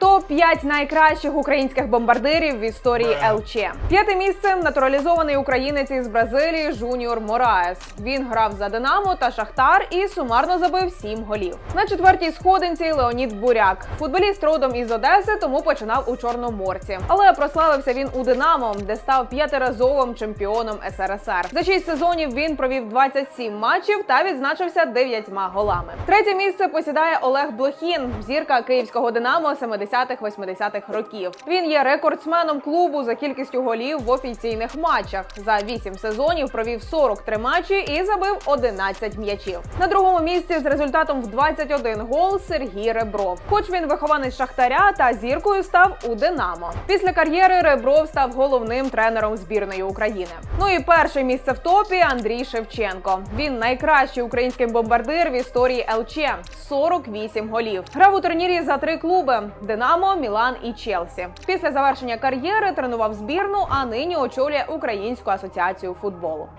Топ 5 найкращих українських бомбардирів в історії ЛЧ. П'яте місце натуралізований українець із Бразилії Жуніор Мораес. Він грав за Динамо та Шахтар і сумарно забив 7 голів. На четвертій сходинці Леонід Буряк. Футболіст родом із Одеси, тому починав у Чорноморці. Але прославився він у Динамо, де став п'ятиразовим чемпіоном СРСР. За 6 сезонів він провів 27 матчів та відзначився 9 голами. Третє місце посідає Олег Блохін, зірка київського Динамо 70-х-80-х років. Він є рекордсменом клубу за кількістю голів в офіційних матчах. За 8 сезонів провів 43 матчі і забив 11 м'ячів. На другому місці з результатом в 21 гол Сергій Ребров. Хоч він вихованець Шахтаря та зіркою став у Динамо. Після кар'єри Ребров став головним тренером збірної України. Ну і перше місце в топі Андрій Шевченко. Він найкращий український бомбардир в історії ЛЧ 48 голів. Грав у турнірі за три клуби: Динамо, Мілан і Челсі. Після завершення кар'єри тренував збірну, а нині очолює Українську асоціацію футболу.